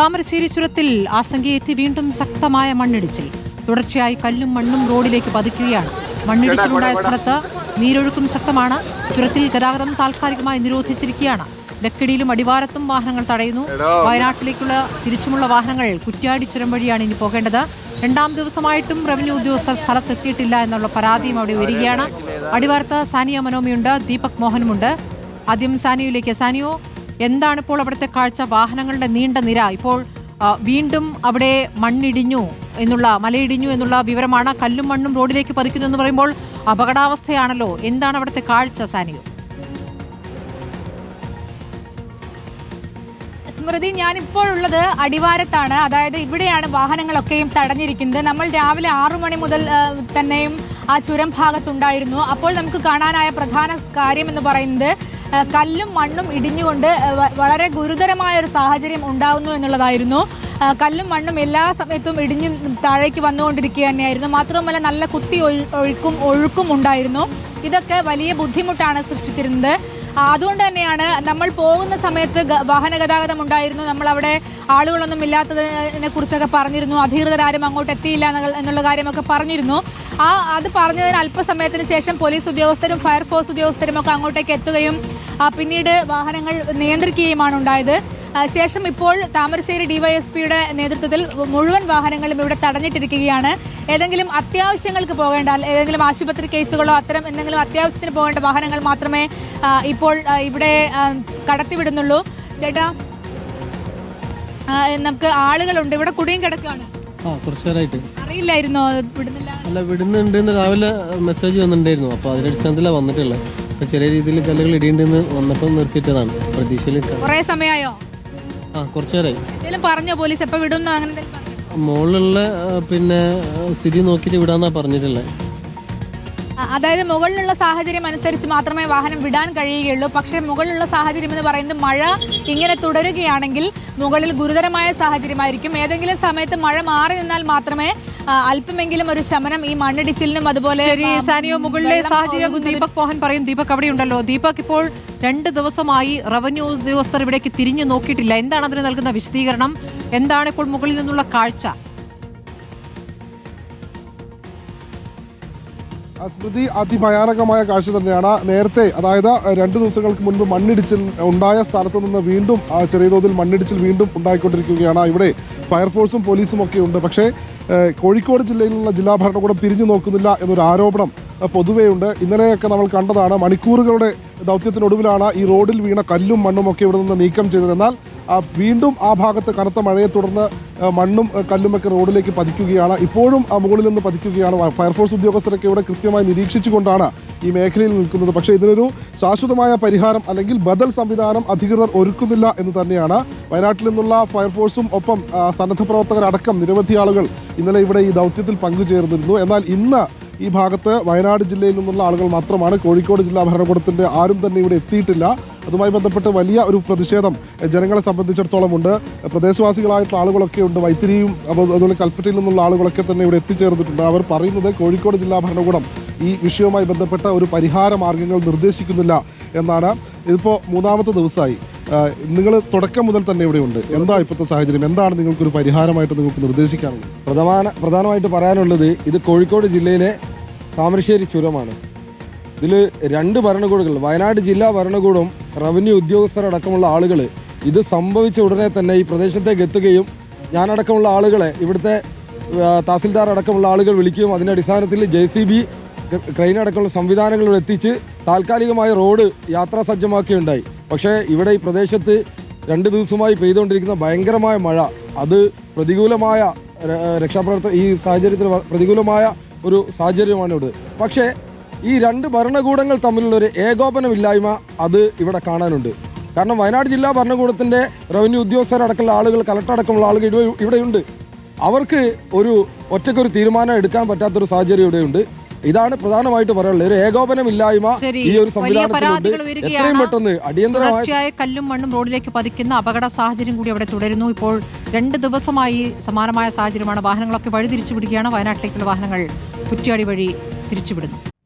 താമരശ്ശേരി ചുരത്തിൽ ആശങ്കയേറ്റ് വീണ്ടും ശക്തമായ മണ്ണിടിച്ചിൽ. തുടർച്ചയായി കല്ലും മണ്ണും റോഡിലേക്ക് പതിക്കുകയാണ്. മണ്ണിടിച്ചിലുണ്ടായ സ്ഥലത്ത് നീരൊഴുക്കും ശക്തമാണ്. ചുരത്തിൽ ഗതാഗതം താൽക്കാലികമായി നിരോധിച്ചിരിക്കുകയാണ്. ലക്കിടിയിലും അടിവാരത്തും വാഹനങ്ങൾ തടയുന്നു. വയനാട്ടിലേക്കുള്ള തിരിച്ചുമുള്ള വാഹനങ്ങൾ കുറ്റ്യാടി ചുരം വഴിയാണ് ഇനി പോകേണ്ടത്. രണ്ടാം ദിവസമായിട്ടും റവന്യൂ ഉദ്യോഗസ്ഥർ സ്ഥലത്തെത്തിയിട്ടില്ല എന്നുള്ള പരാതിയും അവിടെ വരികയാണ്. അടിവാരത്ത് സാനിയ മനോമിയുണ്ട് ദീപക് മോഹനുമുണ്ട്. ആദ്യം സാനിയയിലേക്ക്. സാനിയോ എന്താണ് ഇപ്പോൾ അവിടുത്തെ കാഴ്ച? വാഹനങ്ങളുടെ നീണ്ട നിര. ഇപ്പോൾ വീണ്ടും അവിടെ മണ്ണിടിഞ്ഞു എന്നുള്ള മലയിടിഞ്ഞു എന്നുള്ള വിവരമാണ് കല്ലും മണ്ണും റോഡിലേക്ക് പതിക്കുന്നു എന്ന് പറയുമ്പോൾ അപകടാവസ്ഥയാണല്ലോ. എന്താണ് അവിടുത്തെ കാഴ്ച സാനിയോ? സ്മൃതി ഞാനിപ്പോൾ ഉള്ളത് അടിവാരത്താണ്. അതായത് ഇവിടെയാണ് വാഹനങ്ങളൊക്കെയും തടഞ്ഞിരിക്കുന്നത്. നമ്മൾ രാവിലെ ആറു മണി മുതൽ തന്നെയും ആ ചുരം ഭാഗത്തുണ്ടായിരുന്നു. അപ്പോൾ നമുക്ക് കാണാനായ പ്രധാന കാര്യം എന്ന് പറയുന്നത് കല്ലും മണ്ണും ഇടിഞ്ഞുകൊണ്ട് വളരെ ഗുരുതരമായ ഒരു സാഹചര്യം ഉണ്ടാവുന്നു എന്നുള്ളതായിരുന്നു. കല്ലും മണ്ണും എല്ലാ സമയത്തും ഇടിഞ്ഞ് താഴേക്ക് വന്നുകൊണ്ടിരിക്കുക തന്നെയായിരുന്നു. മാത്രവുമല്ല നല്ല കുത്തി ഒഴു- ഒഴുക്കും ഒഴുക്കും ഉണ്ടായിരുന്നു. ഇതൊക്കെ വലിയ ബുദ്ധിമുട്ടാണ് സൃഷ്ടിച്ചിരുന്നത്. അതുകൊണ്ട് തന്നെയാണ് നമ്മൾ പോകുന്ന സമയത്ത് വാഹന ഗതാഗതം ഉണ്ടായിരുന്നു. നമ്മൾ അവിടെ ആളുകളൊന്നും ഇല്ലാത്തതിനെ കുറിച്ചൊക്കെ പറഞ്ഞിരുന്നു. അധികൃതരാരും അങ്ങോട്ട് എത്തിയില്ല എന്നുള്ള- കാര്യമൊക്കെ പറഞ്ഞിരുന്നു. ആ അത് പറഞ്ഞതിന് അല്പസമയത്തിന് ശേഷം പോലീസ് ഉദ്യോഗസ്ഥരും ഫയർഫോഴ്സ് ഉദ്യോഗസ്ഥരും ഒക്കെ അങ്ങോട്ടേക്ക് എത്തുകയും പിന്നീട് വാഹനങ്ങൾ നിയന്ത്രിക്കുകയുമാണ് ഉണ്ടായത്. ശേഷം ഇപ്പോൾ താമരശ്ശേരി ഡിവൈഎസ്പിയുടെ നേതൃത്വത്തിൽ മുഴുവൻ വാഹനങ്ങളും ഇവിടെ തടഞ്ഞിട്ടിരിക്കുകയാണ്. ഏതെങ്കിലും അത്യാവശ്യങ്ങൾക്ക് പോകേണ്ട ഏതെങ്കിലും ആശുപത്രി കേസുകളോ അത്തരം എന്തെങ്കിലും അത്യാവശ്യത്തിന് പോകേണ്ട വാഹനങ്ങൾ മാത്രമേ ഇപ്പോൾ ഇവിടെ കടത്തിവിടുന്നുള്ളൂ. ചേട്ടാ നമുക്ക് ആളുകളുണ്ട്. ഇവിടെ കുടിയും കിടക്കുകയാണ് ആ കുറച്ച് അറിയില്ലായിരുന്നോ? അല്ല വിടുന്നുണ്ട് രാവിലെ മെസ്സേജ് വന്നിട്ടുണ്ടായിരുന്നു. അപ്പോൾ അതിന്റെ അടിസ്ഥാനത്തിലാണ് വന്നിട്ടുള്ളത്. അപ്പൊ ചെറിയ രീതിയിൽ കല്ലുകൾ ഇടിയുണ്ടെന്ന് വന്നപ്പോൾ നിർത്തിയിട്ടതാണ്. പ്രതീക്ഷയിൽ കുറെ സമയമായോ? ആ കുറച്ച് നേരമായി എന്തെങ്കിലും പറഞ്ഞോ പോലീസ് എപ്പോ വിടും അങ്ങനെ എന്തെങ്കിലും പറഞ്ഞോ? മുകളിലുള്ള പിന്നെ സ്ഥിതി നോക്കിയിട്ട് വിടാന്നാ പറഞ്ഞിട്ടുള്ളത് അതായത് മുകളിലുള്ള സാഹചര്യം അനുസരിച്ച് മാത്രമേ വാഹനം വിടാൻ കഴിയുകയുള്ളൂ. പക്ഷേ മുകളിലുള്ള സാഹചര്യം എന്ന് പറയുന്നത് മഴ ഇങ്ങനെ തുടരുകയാണെങ്കിൽ മുകളിൽ ഗുരുതരമായ സാഹചര്യമായിരിക്കും. ഏതെങ്കിലും സമയത്ത് മഴ മാറി നിന്നാൽ മാത്രമേ അല്പമെങ്കിലും ഒരു ശമനം ഈ മണ്ണിടിച്ചിലിനും അതുപോലെ സാനിയോ മുകളിലെ സാഹചര്യം ദീപക് മോഹൻ പറയും. ദീപക് അവിടെ ഉണ്ടല്ലോ ദീപക് ഇപ്പോൾ രണ്ട് ദിവസമായി റവന്യൂ ഉദ്യോഗസ്ഥർ ഇവിടേക്ക് തിരിഞ്ഞു നോക്കിയിട്ടില്ല. എന്താണ് അതിന് നൽകുന്ന വിശദീകരണം? എന്താണ് ഇപ്പോൾ മുകളിൽ നിന്നുള്ള കാഴ്ച? സ്മൃതി അതിഭയാനകമായ കാഴ്ച തന്നെയാണ്. നേരത്തെ അതായത് രണ്ട് ദിവസങ്ങൾക്ക് മുൻപ് മണ്ണിടിച്ചിൽ ഉണ്ടായ സ്ഥലത്ത് നിന്ന് വീണ്ടും ചെറിയ തോതിൽ മണ്ണിടിച്ചിൽ വീണ്ടും ഉണ്ടായിക്കൊണ്ടിരിക്കുകയാണ്. ഇവിടെ ഫയർഫോഴ്സും പോലീസും ഒക്കെ ഉണ്ട്. പക്ഷേ കോഴിക്കോട് ജില്ലയിലുള്ള ജില്ലാ ഭരണകൂടം പിരിഞ്ഞു നോക്കുന്നില്ല എന്നൊരു ആരോപണം പൊതുവേ പൊതുവെയുണ്ട് ഇന്നലെയൊക്കെ നമ്മൾ കണ്ടതാണ് മണിക്കൂറുകളുടെ ദൗത്യത്തിനൊടുവിലാണ് ഈ റോഡിൽ വീണ കല്ലും മണ്ണും ഒക്കെ ഇവിടെ നിന്ന് നീക്കം ചെയ്തത്. എന്നാൽ ആ, വീണ്ടും ആ ഭാഗത്ത് കനത്ത മഴയെ തുടർന്ന് മണ്ണും കല്ലുമൊക്കെ റോഡിലേക്ക് പതിക്കുകയാണ്. ഇപ്പോഴും ആ മുകളിൽ നിന്ന് പതിക്കുകയാണ്. ഫയർഫോഴ്സ് ഉദ്യോഗസ്ഥരൊക്കെ ഇവിടെ കൃത്യമായി നിരീക്ഷിച്ചുകൊണ്ടാണ് ഈ മേഖലയിൽ നിൽക്കുന്നത്. പക്ഷേ ഇതിനൊരു ശാശ്വതമായ പരിഹാരം അല്ലെങ്കിൽ ബദൽ സംവിധാനം അധികൃതർ ഒരുക്കുന്നില്ല എന്ന് തന്നെയാണ് വയനാട്ടിൽ നിന്നുള്ള ഫയർഫോഴ്സും ഒപ്പം സന്നദ്ധ പ്രവർത്തകരടക്കം നിരവധി ആളുകൾ ഇന്നലെ ഇവിടെ ഈ ദൗത്യത്തിൽ പങ്കുചേർന്നിരുന്നു. എന്നാൽ ഇന്ന് ഈ ഭാഗത്ത് വയനാട് ജില്ലയിൽ നിന്നുള്ള ആളുകൾ മാത്രമാണ്. കോഴിക്കോട് ജില്ലാ ഭരണകൂടത്തിന്റെ ആരും തന്നെ ഇവിടെ എത്തിയിട്ടില്ല. അതുമായി ബന്ധപ്പെട്ട് വലിയ ഒരു പ്രതിഷേധം ജനങ്ങളെ സംബന്ധിച്ചിടത്തോളം ഉണ്ട്. പ്രദേശവാസികളായിട്ടുള്ള ആളുകളൊക്കെ ഉണ്ട്. വൈത്തിരിയും അതുപോലെ കൽപ്പറ്റയിൽ നിന്നുള്ള ആളുകളൊക്കെ തന്നെ ഇവിടെ എത്തിച്ചേർന്നിട്ടുണ്ട്. അവർ പറയുന്നത് കോഴിക്കോട് ജില്ലാ ഭരണകൂടം ഈ വിഷയവുമായി ബന്ധപ്പെട്ട ഒരു പരിഹാര മാർഗങ്ങൾ നിർദ്ദേശിക്കുന്നില്ല എന്നാണ്. ഇതിപ്പോ മൂന്നാമത്തെ ദിവസമായി. നിങ്ങൾ തുടക്കം മുതൽ തന്നെ ഇവിടെ ഉണ്ട്. എന്താ ഇപ്പോഴത്തെ സാഹചര്യം? എന്താണ് നിങ്ങൾക്ക് ഒരു പരിഹാരമായിട്ട് നിങ്ങൾക്ക് നിർദ്ദേശിക്കാനുള്ളത്? പ്രധാന പ്രധാനമായിട്ട് പറയാനുള്ളത് ഇത് കോഴിക്കോട് ജില്ലയിലെ താമരശ്ശേരി ചുരമാണ്. ഇതിൽ രണ്ട് ഭരണകൂടങ്ങൾ വയനാട് ജില്ലാ ഭരണകൂടം റവന്യൂ ഉദ്യോഗസ്ഥരടക്കമുള്ള ആളുകൾ ഇത് സംഭവിച്ച ഉടനെ തന്നെ ഈ പ്രദേശത്തേക്ക് എത്തുകയും ഞാനടക്കമുള്ള ആളുകളെ ഇവിടുത്തെ തഹസിൽദാർ അടക്കമുള്ള ആളുകൾ വിളിക്കുകയും അതിന്റെ അടിസ്ഥാനത്തിൽ ജെ സി ബി ക്രെയിൻ അടക്കമുള്ള സംവിധാനങ്ങൾ എത്തിച്ച് താൽക്കാലികമായ റോഡ് യാത്രാ സജ്ജമാക്കുകയുണ്ടായി. പക്ഷേ ഇവിടെ ഈ പ്രദേശത്ത് രണ്ട് ദിവസമായി പെയ്തുകൊണ്ടിരിക്കുന്ന ഭയങ്കരമായ മഴ. അത് പ്രതികൂലമായ രക്ഷാപ്രവർത്തന ഈ സാഹചര്യത്തിൽ പ്രതികൂലമായ ഒരു സാഹചര്യമാണ് ഇവിടെ പക്ഷേ ഈ രണ്ട് ഭരണകൂടങ്ങൾ തമ്മിലുള്ള ഒരു ഏകോപനമില്ലായ്മ അത് ഇവിടെ കാണാനുണ്ട്. കാരണം വയനാട് ജില്ലാ ഭരണകൂടത്തിന്റെ റവന്യൂ ഉദ്യോഗസ്ഥരടക്കമുള്ള ആളുകൾ കലക്ടർ അടക്കമുള്ള ആളുകൾ ഇവിടെ- ഇവിടെയുണ്ട്. അവർക്ക് ഒരു ഒറ്റയ്ക്കൊരു തീരുമാനം എടുക്കാൻ പറ്റാത്തൊരു സാഹചര്യം ഇവിടെയുണ്ട്. ഇതാണ് പ്രധാനമായിട്ട് പറയാനുള്ളത്. ഒരു ഏകോപനമില്ലായ്മ ഈ ഒരു എത്രയും പെട്ടെന്ന് അടിയന്തരമായ കല്ലും മണ്ണും റോഡിലേക്ക് പതിക്കുന്ന അപകട സാഹചര്യം കൂടി അവിടെ തുടരുന്നു. ഇപ്പോൾ രണ്ട് ദിവസമായി സമാനമായ സാഹചര്യമാണ്. വാഹനങ്ങളൊക്കെ വഴിതിരിച്ചു വിടുകയാണ് വയനാട്ടിലേക്കുള്ള വാഹനങ്ങൾ കുറ്റിയാടി വഴി തിരിച്ചുവിടുന്നു.